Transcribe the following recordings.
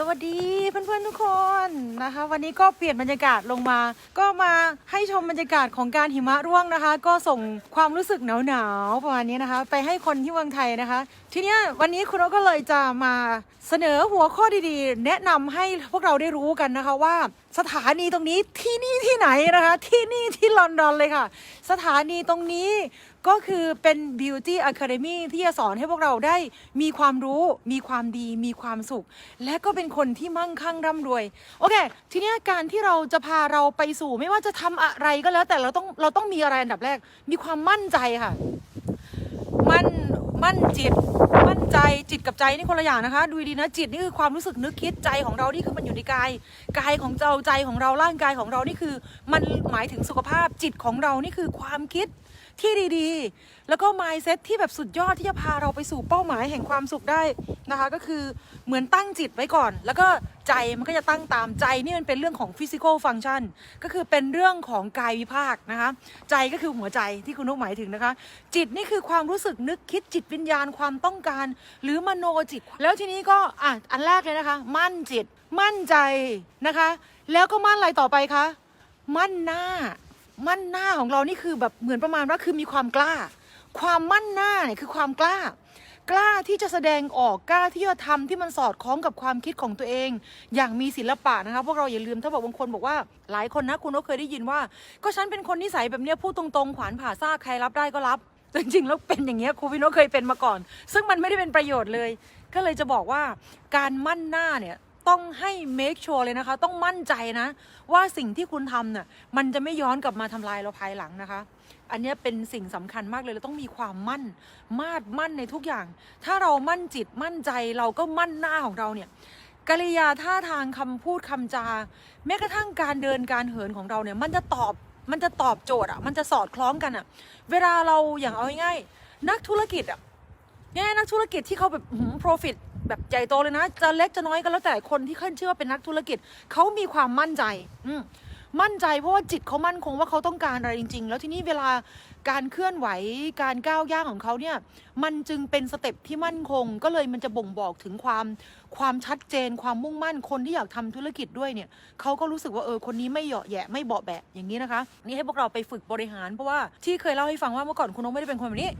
สวัสดีเพื่อนๆทุกคนนะคะ วันนี้ก็เปลี่ยนบรรยากาศลงมา ก็มาให้ชมบรรยากาศของการหิมะร่วงนะคะ ก็ส่งความรู้สึกหนาวๆประมาณนี้นะคะ ไปให้คนที่เมืองไทยนะคะ ทีนี้วันนี้คุณโอก็เลยจะมาเสนอหัวข้อดีๆ แนะนำให้พวกเราได้รู้กันนะคะว่า สถานีตรงนี้ที่นี่ที่ไหนนะคะ ที่นี่ที่ลอนดอนเลยค่ะ สถานีตรงนี้ก็คือเป็น Beauty Academy ที่จะสอนให้พวกเราได้มีความรู้ มีความดี มีความสุข และก็เป็นคนที่มั่งคั่งร่ำรวย โอเค ทีนี้การที่เราจะพาเราไปสู่ไม่ว่าจะทำอะไรก็แล้ว แต่เราต้องเราต้องมีอะไรอันดับแรก มีความมั่นใจค่ะ มั่นมั่นจิต นใจจิตกับใจนี่คนละอย่างนะคะ ดูดีนะจิตนี่คือความรู้สึกนึกคิดใจของเรานี่คือมันอยู่ในกายกายของเราใจของเราร่างกายของเรานี่คือ มันหมายถึงสุขภาพจิตของเรานี่คือความคิด ที่ดีๆ แล้วก็ mindset ที่แบบสุดยอดที่จะพาเราไปสู่เป้าหมายแห่งความสุขได้นะคะ ก็คือเหมือนตั้งจิตไว้ก่อน แล้วก็ใจมันก็จะตั้งตามใจนี่มันเป็นเรื่องของ physical function ก็คือเป็นเรื่องของกายวิภาคนะคะ ใจก็คือหัวใจที่คุณนุกหมายถึงนะคะ จิตนี่คือความรู้สึกนึกคิดจิตวิญญาณความต้องการ หรือมโนจิต แล้วทีนี้ก็อะอันแรกเลยนะคะ มั่นจิต มั่นใจนะคะ แล้วก็มั่นอะไรต่อไปคะ มั่นหน้า มั่นหน้าของเรานี่คือแบบเหมือนประมาณว่าคือมีความกล้า ความมั่นหน้าเนี่ยคือความกล้า กล้าที่จะแสดงออกกล้าที่จะทำที่มันสอดคล้องกับความคิดของตัวเอง อย่างมีศิลปะนะคะพวกเราอย่าลืมถ้าบอกบางคนบอกว่าหลายคนนะคุณก็เคยได้ยินว่า ก็ฉันเป็นคนนิสัยแบบเนี้ยพูดตรงๆขวานผ่าซากใครรับได้ก็รับจริงๆแล้วเป็นอย่างเงี้ยครูพี่โนเคยเป็นมาก่อน ซึ่งมันไม่ได้เป็นประโยชน์เลย ก็เลยจะบอกว่าการมั่นหน้าเนี่ย ต้องให้ make sure เลยนะคะ ต้องมั่นใจนะ ว่าสิ่งที่คุณทำน่ะมันจะไม่ย้อนกลับมาทำลายเราภายหลังนะคะ อันนี้เป็นสิ่งสำคัญมากเลยเราต้องมีความมั่น มาดมั่นในทุกอย่าง ถ้าเรามั่นจิตมั่นใจเราก็มั่นหน้าของเราเนี่ยกริยาท่าทางคำพูดคำจา แม้กระทั่งการเดินการเหินของเราเนี่ยมันจะตอบมันจะตอบโจทย์อะมันจะสอดคล้องกันอะ เวลาเราอย่างเอาง่ายๆนักธุรกิจอะเนี่ยนักธุรกิจที่เขาแบบหืม profit แบบใหญ่โตเลยนะ จะเล็กจะน้อยก็แล้วแต่คนที่ขึ้นชื่อว่าเป็นนักธุรกิจเขามีความมั่นใจ อืมั่นใจเพราะว่าจิตเขามั่นคงว่าเขาต้องการอะไรจริง ๆ แล้วทีนี้เวลา การเคลื่อนไหวการก้าวย่างของเขาเนี่ยมันจึงเป็นสเต็ปที่มั่นคง ก็เลยมันจะบ่งบอกถึงความความชัดเจนความมุ่งมั่นคนที่อยากทำธุรกิจด้วยเนี่ยเขาก็รู้สึกว่าเออคนนี้ไม่เหยาะแยะไม่เบาะแบะอย่างนี้นะคะ นี่ให้พวกเราไปฝึกบริหารเพราะว่าที่เคยเล่าให้ฟังว่าเมื่อก่อนคุณนกไม่ได้เป็นคนแบบนี้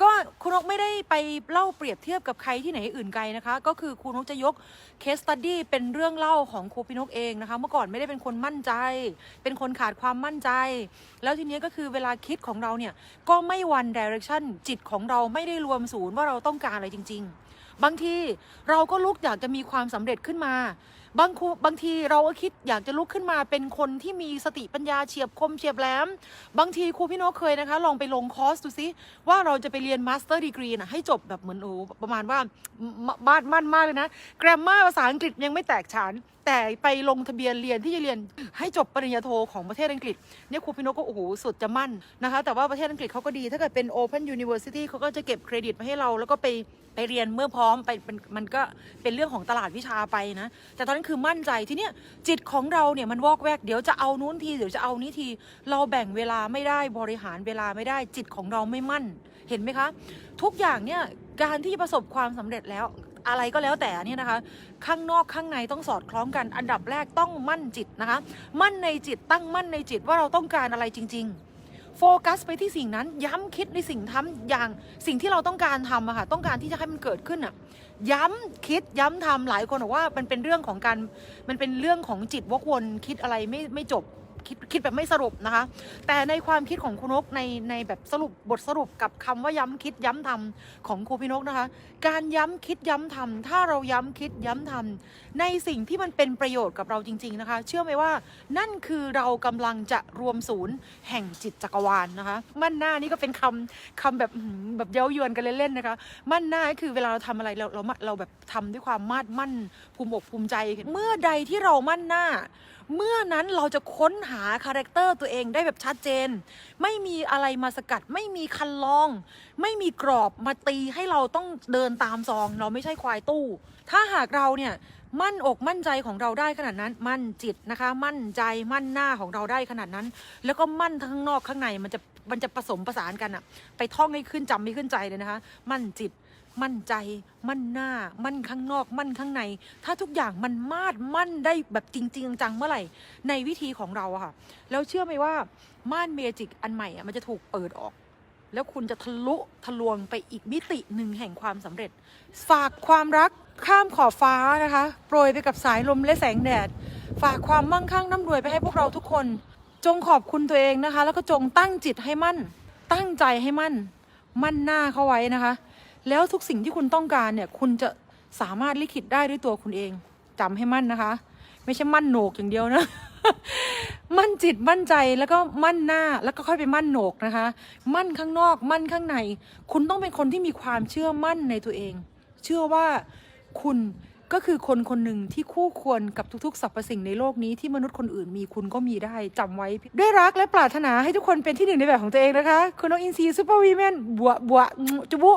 ก็คุณนกไม่ได้ไปเล่าเปรียบเทียบกับใครที่ไหนอื่นไกลนะคะ ก็คือคุณนกจะยกเคสตัดดี้เป็นเรื่องเล่าของครูพี่นกเองนะคะ เมื่อก่อนไม่ได้เป็นคนมั่นใจ เป็นคนขาดความมั่นใจ แล้วทีนี้ก็คือเวลาคิดของเราเนี่ยก็ไม่วันดิเรกชันจิตของเราไม่ได้รวมศูนย์ว่าเราต้องการอะไรจริง ๆ บางทีเราก็ลุกอยากจะมีความสำเร็จขึ้นมา บางครูบางทีเราก็คิดอยากจะลุกขึ้นมาเป็นคนที่มีสติปัญญาเฉียบคมเฉียบแหลม บางทีครูพี่โนเคยนะคะ ลองไปลงคอร์สดูซิว่าเราจะไปเรียนมาสเตอร์ดีกรีนะให้จบแบบเหมือนโอ้ประมาณว่าบ้านมั่นมากเลยนะ แกรมมาภาษาอังกฤษยังไม่แตกฉาน แต่ไปลงทะเบียนเรียนที่จะเรียนให้จบปริญญาโทของประเทศอังกฤษเนี่ยครูพี่โนตก็โอ้โหสุดจะมั่นนะคะ แต่ว่าประเทศอังกฤษเขาก็ดี ถ้าเกิดเป็น Open University เขาก็จะเก็บเครดิตมาให้เรา แล้วก็ไปไปเรียนเมื่อพร้อมไปมันก็เป็นเรื่องของตลาดวิชาไปนะ แต่ตอนนั้นคือมั่นใจที่เนี้ยจิตของเราเนี่ยมันวอกแวกเดี๋ยวจะเอานู้นทีเดี๋ยวจะเอานี้ที เราแบ่งเวลาไม่ได้บริหารเวลาไม่ได้จิตของเราไม่มั่นเห็นไหมคะ ทุกอย่างเนี่ยการที่ประสบความสำเร็จแล้ว อะไรก็แล้วแต่เนี่ยนะคะ ข้างนอกข้างในต้องสอดคล้องกัน อันดับแรกต้องมั่นจิตนะคะ มั่นในจิตตั้งมั่นในจิตว่าเราต้องการอะไรจริง ๆโฟกัสไปที่สิ่งนั้นย้ำคิดในสิ่งทำอย่างสิ่งที่เราต้องการทำอะค่ะต้องการที่จะให้มันเกิดขึ้นอะย้ำคิดย้ำทำหลายคนบอกว่ามันเป็นเรื่องของการมันเป็นเรื่องของจิตวกวนคิดอะไรไม่ไม่จบ คิดคิดแบบไม่สรุปนะคะ แต่ในความคิดของคุณนกในในแบบสรุปบทสรุปกับคำว่าย้ำคิดย้ำทำของครูพี่นกนะคะ การย้ำคิดย้ำทำถ้าเราย้ำคิดย้ำทำในสิ่งที่มันเป็นประโยชน์กับเราจริง ๆนะคะ เชื่อไหมว่านั่นคือเรากำลังจะรวมศูนย์แห่งจิตจักรวาลนะคะ มั่นหน้านี่ก็เป็นคำคำแบบแบบเย้ายวนกันเล่นๆนะคะ มั่นหน้าคือเวลาเราทำอะไรเราเราเราแบบทำด้วยความมาดมั่นภูมิอกภูมิใจ เมื่อใดที่เรามั่นหน้า เมื่อนั้นเราจะค้นหาคาแรคเตอร์ตัวเองได้แบบชัดเจน ไม่มีอะไรมาสกัด ไม่มีคันลอง ไม่มีกรอบมาตีให้เราต้องเดินตามซอง เราไม่ใช่ควายตู้ ถ้าหากเราเนี่ยมั่นอกมั่นใจของเราได้ขนาดนั้น มั่นจิตนะคะ มั่นใจมั่นหน้าของเราได้ขนาดนั้น แล้วก็มั่นทั้งนอกข้างในมันจะมันจะผสมผสานกันอะไปท่องให้ขึ้นจำให้ขึ้นใจเลยนะคะ มั่นจิต มั่นใจ มั่นหน้า มั่นข้างนอก มั่นข้างใน ถ้าทุกอย่างมันมาดมั่นได้แบบจริงๆจังเมื่อไหร่ ในวิธีของเราอะค่ะ แล้วเชื่อไหมว่าม่านเมจิกอันใหม่อะมันจะถูกเปิดออก แล้วคุณจะทะลุทะลวงไปอีกมิติหนึ่งแห่งความสำเร็จ ฝากความรักข้ามขอบฟ้านะคะ โปรยไปกับสายลมและแสงแดด ฝากความมั่งคั่งร่ำรวยไปให้พวกเราทุกคน จงขอบคุณตัวเองนะคะ แล้วก็จงตั้งจิตให้มั่น ตั้งใจให้มั่น มั่นหน้าเข้าไว้นะคะ แล้วทุกสิ่งที่คุณต้องการเนี่ย คุณจะสามารถลิขิตได้ด้วยตัวคุณเองจำให้มั่นนะคะ ไม่ใช่มั่นโหนกอย่างเดียวนะ มั่นจิตมั่นใจแล้วก็มั่นหน้าแล้วก็ค่อยไปมั่นโหนกนะคะ มั่นข้างนอก มั่นข้างใน คุณต้องเป็นคนที่มีความเชื่อมั่นในตัวเอง เชื่อว่าคุณก็คือคนคนหนึ่งที่คู่ควรกับทุกๆสรรพสิ่งในโลกนี้ที่มนุษย์คนอื่นมีคุณก็มีได้จำไว้ ด้วยรักและปรารถนาให้ทุกคนเป็นที่หนึ่งในแบบของตัวเองนะคะ คุณน้องอินซีซูเปอร์วีแมนบัวบัวจุบุ